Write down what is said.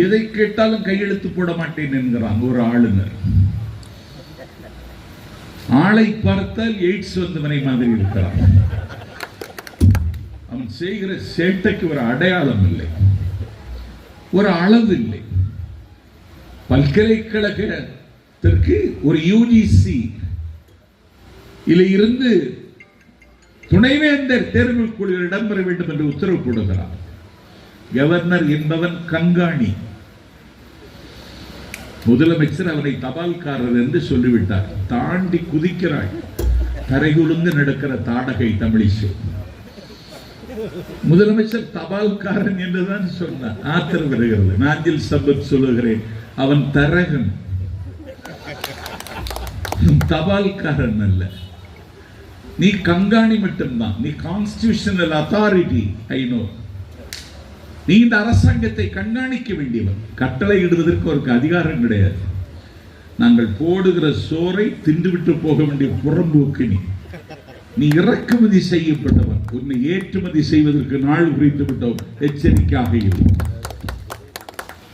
எதை கேட்டாலும் கையெழுத்து போட மாட்டேன் என்கிறான் ஒரு ஆளுநர். ஆளை பார்த்தால் எய்ட்ஸ் வந்தவனை மாதிரி இருக்கிறான் அவன் செய்கிற சேட்டைக்கு ஒரு அடையாளம் இல்லை. ஒரு அளவு இல்லை. பல்கலைக்கழகத்திற்கு ஒரு யூஜிசி இதில் இருந்து துணைவேந்தர் தேர்வு குழுவில் இடம்பெற வேண்டும் என்று உத்தரவு போடுகிறார். கவர்னர் என்பவன் கண்காணி. முதலமைச்சர் அவனை தபால்காரர் என்று சொல்லிவிட்டார். தாண்டி குதிக்கிறாள் தரைகுலுந்து நடக்கிற தாடகை தமிழிசை. முதலமைச்சர் தபால்காரன் என்றுதான் சொன்னார். ஆத்திரம் வருகிறது. நாஞ்சில் சம்பத் சொல்லுகிறேன். அவன் தரகன். தபால்காரன் அல்ல. நீ கண்காணி மட்டும்தான். நீ கான்ஸ்டியூஷனல் அத்தாரிட்டி ஐ நோ நீ இந்த அரசாங்கத்தை கண்காணிக்க வேண்டியவன் கட்டளை இடுவதற்கு அவருக்கு அதிகாரம் கிடையாது. நாங்கள் போடுகிற சோறை தின்றுவிட்டு போக வேண்டிய புறம்போக்கு நீ. நீ இறக்குமதி செய்யப்பட்டவன். உன்னை ஏற்றுமதி செய்வதற்கு நாள் குறித்து விட்டோம் எச்சரிக்கையாக இருக்கும்